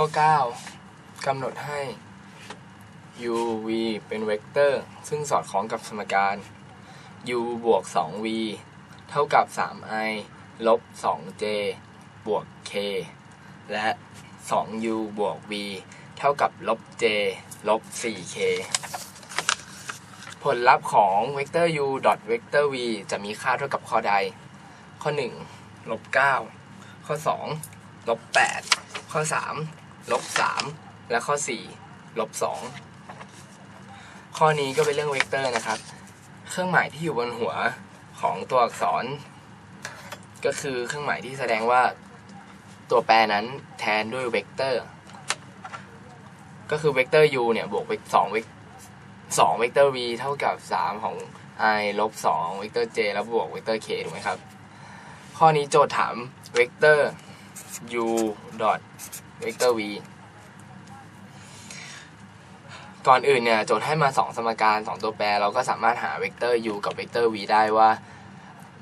ข้อ 9กำหนดให้ u v เป็นเวกเตอร์ ซึ่งสอดคล้องกับสมการ u บวก 2v เท่ากับ 3i ลบ 2j บวก k และ 2u บวก v เท่ากับลบ j ลบ 4k ผลลัพธ์ของเวกเตอร์ u ดอทเวกเตอร์ v จะมีค่าเท่ากับข้อใด ข้อ 1 ลบ 9 ข้อ 2 ลบ 8 ข้อ 3 ลบ3 และข้อ 4 ลบ 2 ข้อนี้ก็เป็นเรื่องเวกเตอร์นะครับ เครื่องหมายที่อยู่บนหัวของตัวอักษร ก็คือเครื่องหมายที่แสดงว่าตัวแปรนั้นแทนด้วยเวกเตอร์ ก็คือเวกเตอร์ u เนี่ยบวกเวก2เวก2เวกเตอร์ v เท่ากับ 3 ของ i ลบ2เวกเตอร์ j แล้วบวกเวกเตอร์ k ถูกไหมครับ ข้อนี้โจทย์ถามเวกเตอร์ u เวกเตอร์ v ก่อนอื่นเนี่ยโจทย์ให้มา 2 สมการ 2 ตัวแปร เราก็สามารถหาเวกเตอร์ u กับเวกเตอร์ v ได้ว่า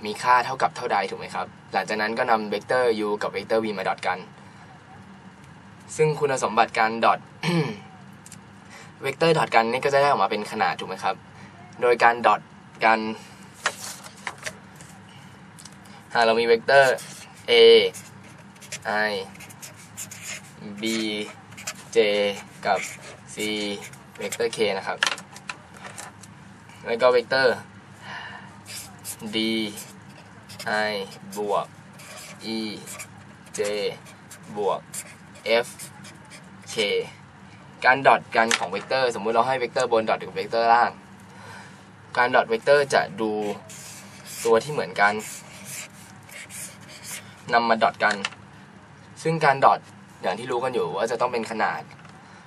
มีค่าเท่ากับเท่าใดถูกไหมครับ หลังจากนั้นก็นำเวกเตอร์ u กับเวกเตอร์ v มาดอทกัน ซึ่งคุณสมบัติการดอทเวกเตอร์ดอทกันนี่ก็จะได้ออกมาเป็นขนาดถูกไหมครับ โดยการดอทกันหากเรามีเวกเตอร์ a i b j กับ c เวกเตอร์ k นะครับ แล้วก็เวกเตอร์ d i บวก e j บวก f k การดอทกันของเวกเตอร์ สมมุติเราให้เวกเตอร์บนดอทกับเวกเตอร์ล่าง การดอทเวกเตอร์จะดูตัวที่เหมือนกันนำมาดอทกัน ซึ่งการดอท อย่างที่รู้กันอยู่ว่าจะต้องเป็นขนาด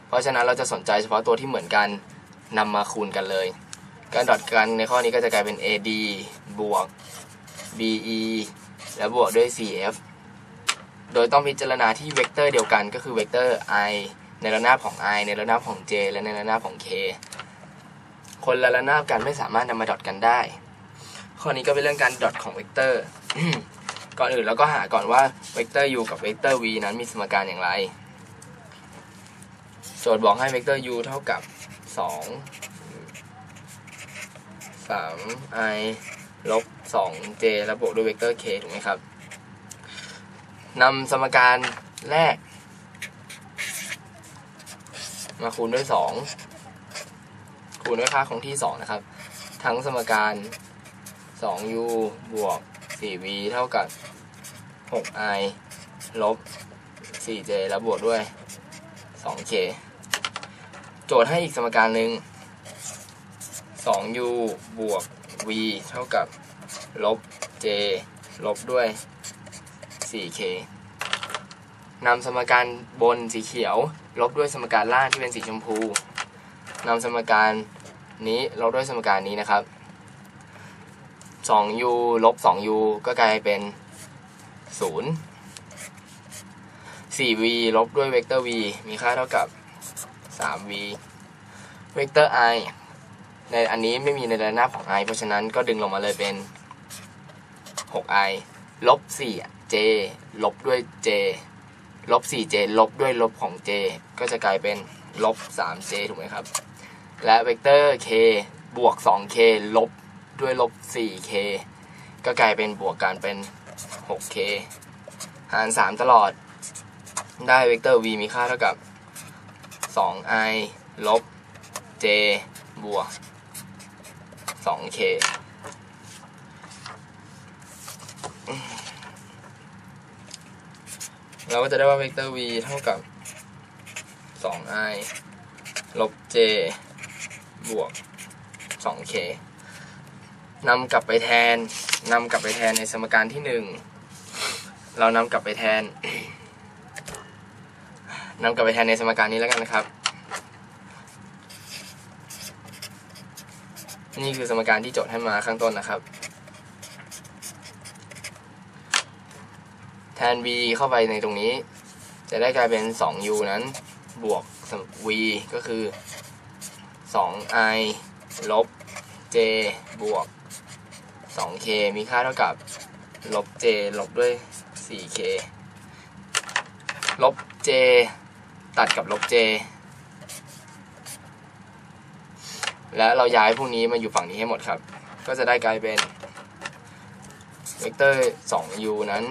เพราะฉะนั้นเราจะสนใจเฉพาะตัวที่เหมือนกันนำมาคูณกันเลย การดอทกันในข้อนี้ก็จะกลายเป็น AD บวก BE และบวกด้วย CF โดยต้องพิจารณาที่เวกเตอร์เดียวกันก็คือเวกเตอร์ i ในระนาบของ i ในระนาบของ j และในระนาบของ k คนละระนาบกันไม่สามารถนำมาดอทกันได้ ข้อนี้ก็เป็นเรื่องการดอทของเวกเตอร์ ก่อนอื่นเราก็หาก่อนว่าเวกเตอร์ u กับเวกเตอร์ v นั้นมีสมการอย่างไร โจทย์บอกให้เวกเตอร์ u เท่ากับ 2 3 i ลบ 2j แล้วบวกด้วยเวกเตอร์ k ถูกไหมครับนำสมการแรก มาคูณด้วย 2 คูณด้วยค่าคงที่ 2 นะครับ ทั้งสมการ 2u บวก 4v เท่ากับ 6i ลบ 4j แล้วบวกด้วย 2k โจทย์ให้อีกสมการหนึ่ง 2u บวก v เท่ากับลบ j ลบด้วย 4k นำสมการบนสีเขียว ลบด้วยสมการล่างที่เป็นสีชมพูนำสมการนี้ลบด้วยสมการนี้นะครับ 2u ลบ 2u ก็กลายเป็น 0 4v ลบด้วยเวกเตอร์ v มีค่าเท่ากับ 3v เวกเตอร์ i ในอันนี้ไม่มีในระนาบของ i เพราะฉะนั้นก็ดึงลงมาเลยเป็น 6i ลบ 4j ลบด้วย j ลบ 4j ลบด้วยลบของ j ก็จะกลายเป็นลบ 3j ถูกไหมครับ และเวกเตอร์ k บวก 2k ลบด้วยลบ 4k ก็กลายเป็นบวกกันเป็น 6k หาร 3 ตลอด ได้เวกเตอร์ v มีค่าเท่ากับ 2i ลบ j บวก 2k เราก็จะได้ว่าเวกเตอร์ v เท่ากับ 2i ลบ j บวก 2k นำกลับไปแทนนำกลับไปแทนในสมการที่หนึ่งเรานำกลับไปแทนนำกลับไปแทนในสมการนี้แล้วกันนะครับ นี่คือสมการที่โจทย์ให้มาข้างต้นนะครับแทน v เข้าไปในตรงนี้ จะได้กลายเป็น 2u นั้น บวก v ก็คือ 2i ลบ j บวก 2k มีค่าเท่ากับลบ j ลบด้วย 4k ลบ j ตัดกับลบ j และเราย้ายพวกนี้มาอยู่ฝั่งนี้ให้หมดครับ ก็จะได้กลายเป็นเวกเตอร์ 2u นั้น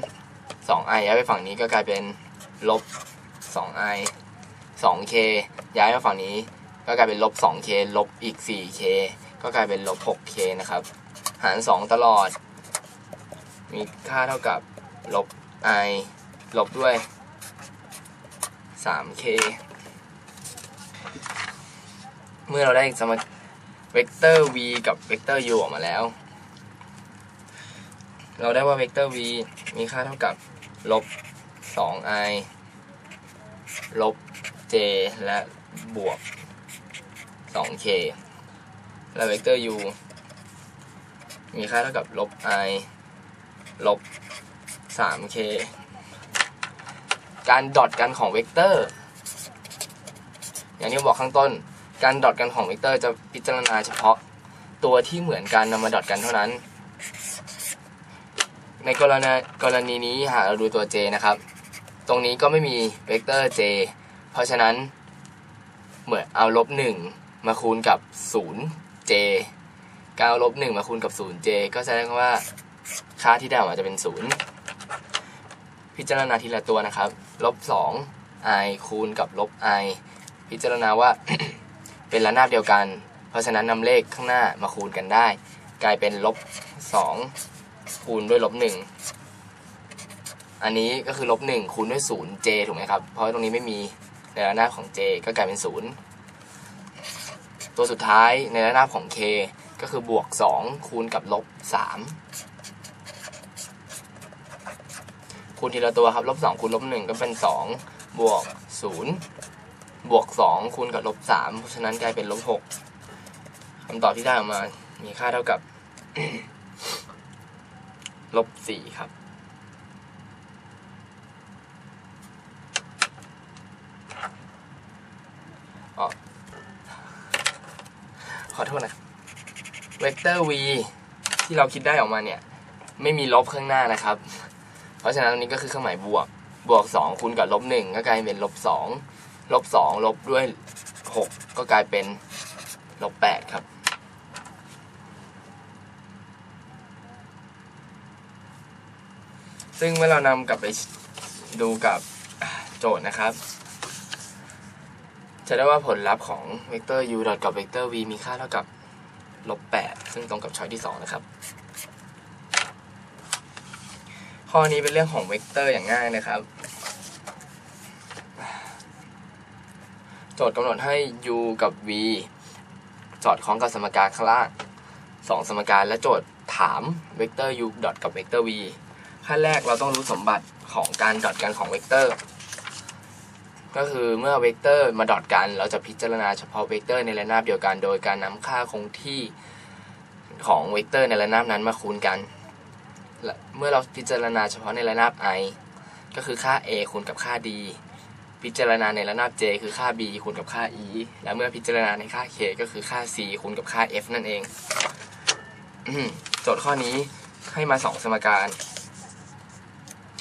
2i ย้ายไปฝั่งนี้ก็กลายเป็นลบ 2i 2k ย้ายมาฝั่งนี้ ก็กลายเป็นลบ 2k ลบอีก 4k ก็กลายเป็นลบ 6k นะครับ หาร 2 ตลอด มีค่าเท่ากับลบ i ลบด้วย 3k เมื่อเราได้สมการเวกเตอร์ v กับเวกเตอร์ u ออกมาแล้ว เราได้ว่าเวกเตอร์ v มีค่าเท่ากับลบ 2i ลบ j และบวก 2k และเวกเตอร์ u มีค่าเท่ากับลบ i ลบ 3k การดอทกันของเวกเตอร์ อย่างที่บอกข้างต้น การดอทกันของเวกเตอร์จะพิจารณาเฉพาะตัวที่เหมือนกันนำมาดอทกันเท่านั้น ในกรณีกรณีนี้หากเราดูตัว j นะครับ ตรงนี้ก็ไม่มีเวกเตอร์ j เพราะฉะนั้นเหมือนเอาลบหนึ่งมาคูณกับ 0j การเอาลบหนึ่งมาคูณกับ 0j ก็แสดงว่าค่าที่ได้ออกมาจะเป็น 0 พิจารณาทีละตัวนะครับ ลบ 2 i คูณกับลบ i พิจารณาว่า เป็นระนาบเดียวกัน เพราะฉะนั้นนำเลขข้างหน้ามาคูณกันได้ กลายเป็นลบ 2 คูณด้วยลบ 1 อันนี้ก็คือลบ 1 คูณด้วย 0j ถูกไหมครับ เพราะตรงนี้ไม่มีในระนาบของ j ก็กลายเป็น 0 ตัวสุดท้ายในระนาบของ k ก็คือบวก 2 คูณกับลบ 3 คูณทีละตัวครับลบ 2 คูณลบ 1 ก็เป็น 2 บวก 0 บวก 2 คูณกับลบ 3 เพราะฉะนั้นกลายเป็นลบ 6คำตอบที่ได้ออกมา มีค่าเท่ากับลบ 4 ครับอ๋อขอโทษนะ เวกเตอร์ v ที่เราคิดได้ออกมาเนี่ย ไม่มีลบข้างหน้านะครับ เพราะฉะนั้นนนี้ก็คือเครื่องหมายบวก บวก 2 คูณกับลบ1ก็กลายเป็นลบ2ลบ2ลบด้วย 6 ก็กลายเป็นลบ8ครับซึ่งเมื่อเรานำกลับไปดูกับโจทย์นะครับ จะได้ว่าผลลัพธ์ของเวกเตอร์ u กับเวกเตอร์ v มีค่าเท่ากับ ลบ8ซึ่งตรงกับช้อยที่ 2 นะครับ ข้อนี้เป็นเรื่องของเวกเตอร์อย่างง่ายนะครับ โจทย์กำหนดให้ u กับ v สอดคล้องกับสมการข้างล่างสองสมการและโจทย์ถามเวกเตอร์ u ดอทกับเวกเตอร์ v ขั้นแรกเราต้องรู้สมบัติของการดอทกันของเวกเตอร์ ก็คือเมื่อเวกเตอร์มาดอทกัน เราจะพิจารณาเฉพาะเวกเตอร์ในระนาบเดียวกัน โดยการนำค่าคงที่ของเวกเตอร์ในระนาบนั้นมาคูณกัน เมื่อเราพิจารณาเฉพาะในระนาบ i ก็คือค่า a คูณกับค่า d พิจารณาในระนาบ j คือค่า b คูณกับค่า e และเมื่อพิจารณาในค่า k ก็คือค่า c คูณกับค่า f นั่นเอง โจทย์ข้อนี้ให้มา 2 สมการ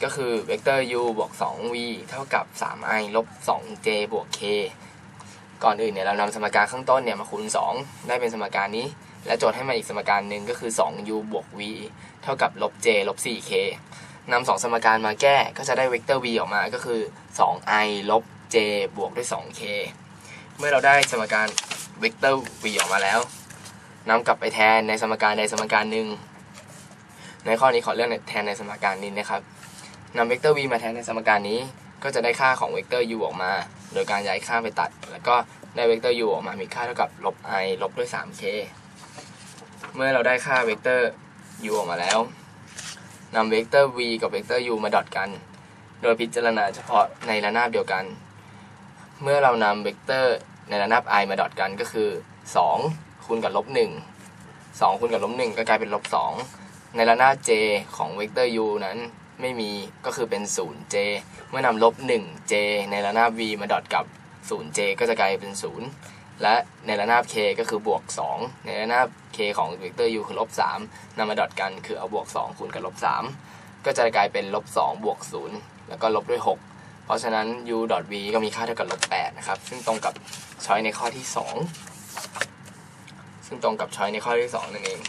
ก็คือเวกเตอร์ u บวก 2v เท่ากับ 3i ลบ 2j บวก k ก่อนอื่นเนี่ยเรานำสมการข้างต้นเนี่ยมาคูณ 2 ได้เป็นสมการนี้ และโจทย์ให้มาอีกสมการหนึ่งก็คือ 2u บวก v เท่ากับลบ j ลบ 4k นำสองสมการมาแก้ก็จะได้เวกเตอร์ v ออกมาก็คือ 2i ลบ j บวกด้วย 2k เมื่อเราได้สมการเวกเตอร์ v ออกมาแล้วนำกลับไปแทนในสมการใดสมการหนึ่งในข้อนี้ขอเลือกแทนในสมการนี้นะครับ นำเวกเตอร์ v มาแทนในสมการนี้ ก็จะได้ค่าของเวกเตอร์ u ออกมา โดยการย้ายค่าไปตัด แล้วก็ได้เวกเตอร์ u ออกมา มีค่าเท่ากับลบ i ลบด้วย 3k เมื่อเราได้ค่าเวกเตอร์ u ออกมาแล้วนำเวกเตอร์ v กับเวกเตอร์ u มาดอทกัน โดยพิจารณาเฉพาะในระนาบเดียวกัน เมื่อเรานำเวกเตอร์ในระนาบ i มาดอทกันก็คือ 2 คูณกับลบ 1 2คูณกับลบ 1 ก็กลายเป็นลบ 2 ในระนาบ j ของเวกเตอร์ u นั้น ไม่มีก็คือเป็น 0j เมื่อนำลบ 1j ในระนาบ v มาดอทกับ 0j ก็จะกลายเป็น 0 และในระนาบ k ก็คือบวก 2 ในระนาบ k ของเวกเตอร์ u คือลบ3นำมาดอทกันคือเอาบวก 2 คูณกับลบ 3 ก็จะกลายเป็นลบ2บวก 0 แล้วก็ลบด้วย 6 เพราะฉะนั้น u dot v ก็มีค่าเท่ากับลบ8นะครับ ซึ่งตรงกับช้อยในข้อที่ 2 ซึ่งตรงกับช้อยในข้อที่ 2 นั่นเอง